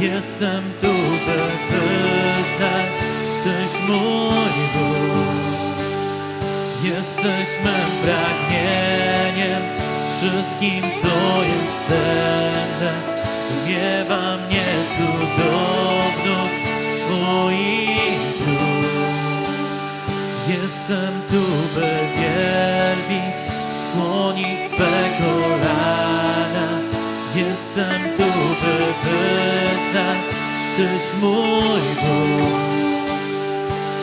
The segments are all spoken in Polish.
Jestem tu, by wyznać, Tyś mój Bóg. Jesteś mym pragnieniem, wszystkim, co jest cenne. Zdumiewa mnie cudowność Twoich dróg. Jestem tu, by wielbić, skłonić swe kolana. Jestem tu, by wyznać, Tyś mój Bóg.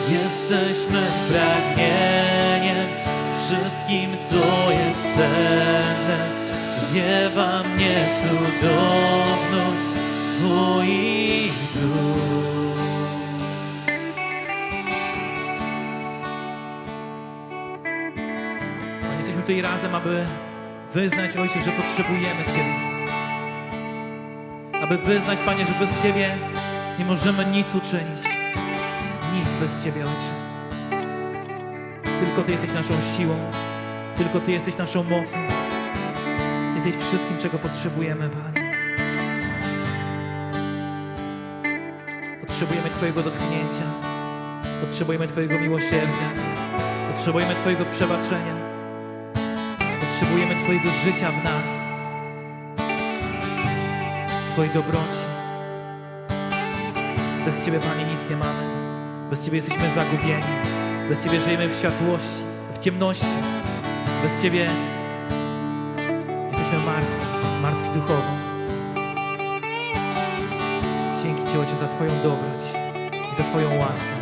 Jesteś mym pragnieniem, wszystkim co jest cenne. Zdumiewa mnie cudowność Twoich dróg. Jesteśmy tutaj razem, aby wyznać, Ojcze, że potrzebujemy Ciebie. Aby wyznać, Panie, że bez Ciebie nie możemy nic uczynić. Nic bez Ciebie, Ojcze. Tylko Ty jesteś naszą siłą. Tylko Ty jesteś naszą mocą. Jesteś wszystkim, czego potrzebujemy, Panie. Potrzebujemy Twojego dotknięcia. Potrzebujemy Twojego miłosierdzia. Potrzebujemy Twojego przebaczenia. Potrzebujemy Twojego życia w nas. Twojej dobroci. Bez Ciebie, Panie, nic nie mamy. Bez Ciebie jesteśmy zagubieni. Bez Ciebie żyjemy w światłości, w ciemności. Bez Ciebie jesteśmy martwi, martwi duchowo. Dzięki Ci, Ojcze, za Twoją dobroć i za Twoją łaskę.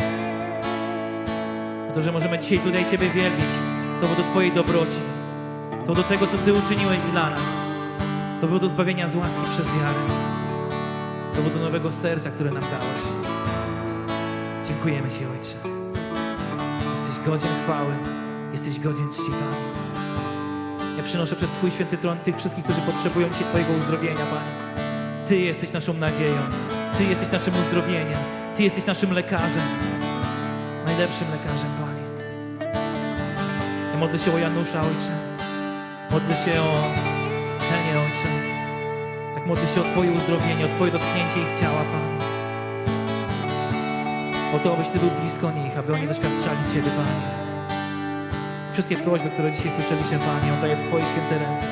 Za to, że możemy dzisiaj tutaj Ciebie wielbić z powodu Twojej dobroci, z powodu tego, co Ty uczyniłeś dla nas, z powodu zbawienia z łaski przez wiarę, z powodu nowego serca, które nam dałeś. Dziękujemy Ci, Ojcze. Jesteś godzien chwały, jesteś godzien czci, Panie. Ja przynoszę przed Twój święty tron tych wszystkich, którzy potrzebują Cię Twojego uzdrowienia, Panie. Ty jesteś naszą nadzieją, Ty jesteś naszym uzdrowieniem, Ty jesteś naszym lekarzem, najlepszym lekarzem, Panie. Ja modlę się o Janusza, Ojcze. Modlę się o modlę się o Twoje uzdrowienie, o Twoje dotknięcie ich ciała, Panie. O to, abyś Ty był blisko nich, aby oni doświadczali Ciebie, Panie. Wszystkie prośby, które dzisiaj słyszeliśmy, Panie, oddaję w Twoje święte ręce.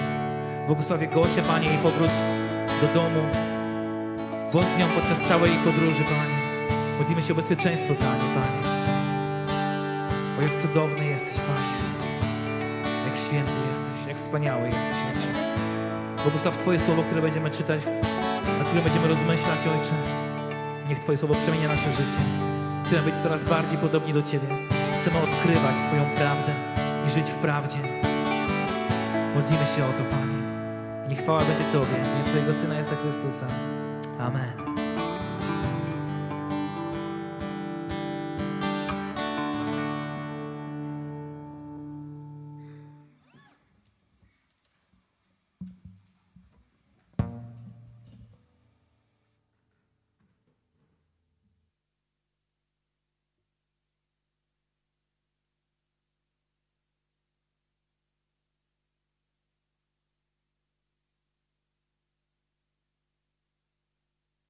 Błogosławię Gosię, Panie, jej powrót do domu. Bądź nią podczas całej podróży, Panie. Modlimy się o bezpieczeństwo dla niej, Panie. O, jak cudowny jesteś, Panie. Jak święty jesteś, jak wspaniały jesteś, Ojcze. Błogosław Twoje słowo, które będziemy czytać, nad którym będziemy rozmyślać, Ojcze. Niech Twoje słowo przemienia nasze życie. Chcemy być coraz bardziej podobni do Ciebie. Chcemy odkrywać Twoją prawdę i żyć w prawdzie. Modlimy się o to, Panie. I chwała będzie Tobie, imię Twojego Syna Jezusa Chrystusa. Amen.